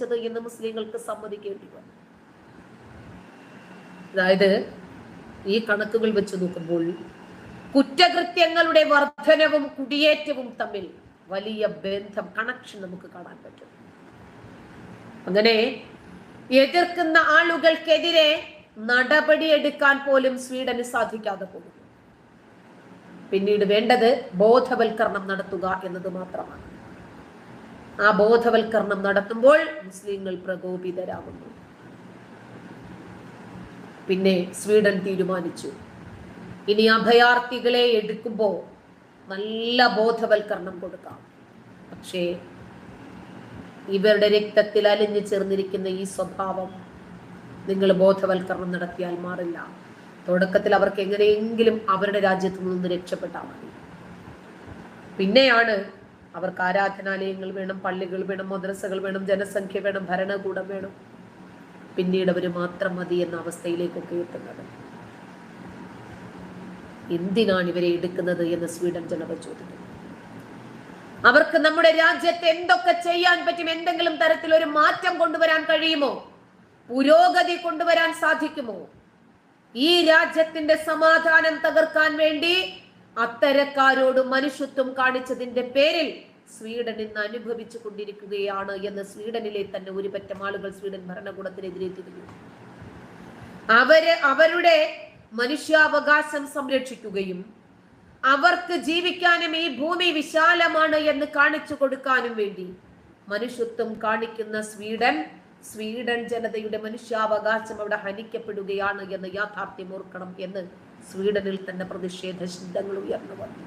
പ്രവർത്തിച്ചത് എന്ന് മുസ്ലിങ്ങൾക്ക് സമ്മതിക്കേണ്ടി വന്നു. അതായത് ഈ കണക്കുകൾ വെച്ച് നോക്കുമ്പോൾ കുറ്റകൃത്യങ്ങളുടെ വർധനവും കുടിയേറ്റവും തമ്മിൽ വലിയ ബന്ധം കണക്ഷൻ നമുക്ക് കാണാൻ പറ്റും. അങ്ങനെ എതിർക്കുന്ന ആളുകൾക്കെതിരെ നടപടിയെടുക്കാൻ പോലും സ്വീഡന് സാധിക്കാതെ പോകുന്നു. പിന്നീട് വേണ്ടത് ബോധവൽക്കരണം നടത്തുക എന്നത് മാത്രമാണ്. ആ ബോധവൽക്കരണം നടത്തുമ്പോൾ മുസ്ലിങ്ങൾ പ്രകോപിതരാകുന്നു. പിന്നെ സ്വീഡൻ തീരുമാനിച്ചു. ഇനി അഭയാർത്ഥികളെ എടുക്കുമ്പോൾ നല്ല ബോധവൽക്കരണം കൊടുക്കാം. പക്ഷേ ഇവരുടെ രക്തത്തിൽ അലിഞ്ഞു ചേർന്നിരിക്കുന്ന ഈ സ്വഭാവം നിങ്ങൾ ബോധവൽക്കരണം നടത്തിയാൽ മാറില്ല. തുടക്കത്തിൽ അവർക്ക് എങ്ങനെയെങ്കിലും അവരുടെ രാജ്യത്ത് നിന്ന് രക്ഷപ്പെട്ടാൽ മതി. പിന്നെയാണ് അവർക്ക് ആരാധനാലയങ്ങൾ വേണം പള്ളികൾ വേണം മദ്രസകൾ വേണം ജനസംഖ്യ വേണം ഭരണകൂടം വേണം. പിന്നീട് അവർ മാത്രം മതി എന്ന അവസ്ഥയിലേക്കൊക്കെ എത്തുന്നത്. എന്തിനാണ് ഇവരെ എടുക്കുന്നത് എന്ന് സ്വീഡൻ ജനത ചോദിക്കുന്നു. അവർക്ക് നമ്മുടെ രാജ്യത്ത് എന്തൊക്കെ ചെയ്യാൻ പറ്റും എന്തെങ്കിലും തരത്തിൽ ഒരു മാറ്റം കൊണ്ടുവരാൻ കഴിയുമോ? പുരോഗതി കൊണ്ടുവരാൻ സാധിക്കുമോ? ഈ രാജ്യത്തിന്റെ സമാധാനം തകർക്കാൻ വേണ്ടി അത്തരക്കാരോട് മനുഷ്യത്വം കാണിച്ചതിന്റെ പേരിൽ സ്വീഡൻ ഇന്ന് അനുഭവിച്ചു കൊണ്ടിരിക്കുകയാണ് എന്ന് സ്വീഡനിലെ തന്നെ ഒരു പറ്റം ആളുകൾ സ്വീഡൻ ഭരണകൂടത്തിനെതിരെ തിരിഞ്ഞു. അവർ അവരുടെ മനുഷ്യാവകാശം സംരക്ഷിക്കുകയും അവർക്ക് ജീവിക്കാനും ഈ ഭൂമി വിശാലമാണ് എന്ന് കാണിച്ചു കൊടുക്കാനും വേണ്ടി മനുഷ്യത്വം കാണിക്കുന്ന സ്വീഡൻ സ്വീഡൻ ജനതയുടെ മനുഷ്യാവകാശം അവിടെ ഹനിക്കപ്പെടുകയാണ് എന്ന് യാഥാർത്ഥ്യം ഓർക്കണം എന്ന് സ്വീഡനിൽ തന്നെ പ്രതിഷേധ ശബ്ദങ്ങൾ ഉയർന്നു വന്നു.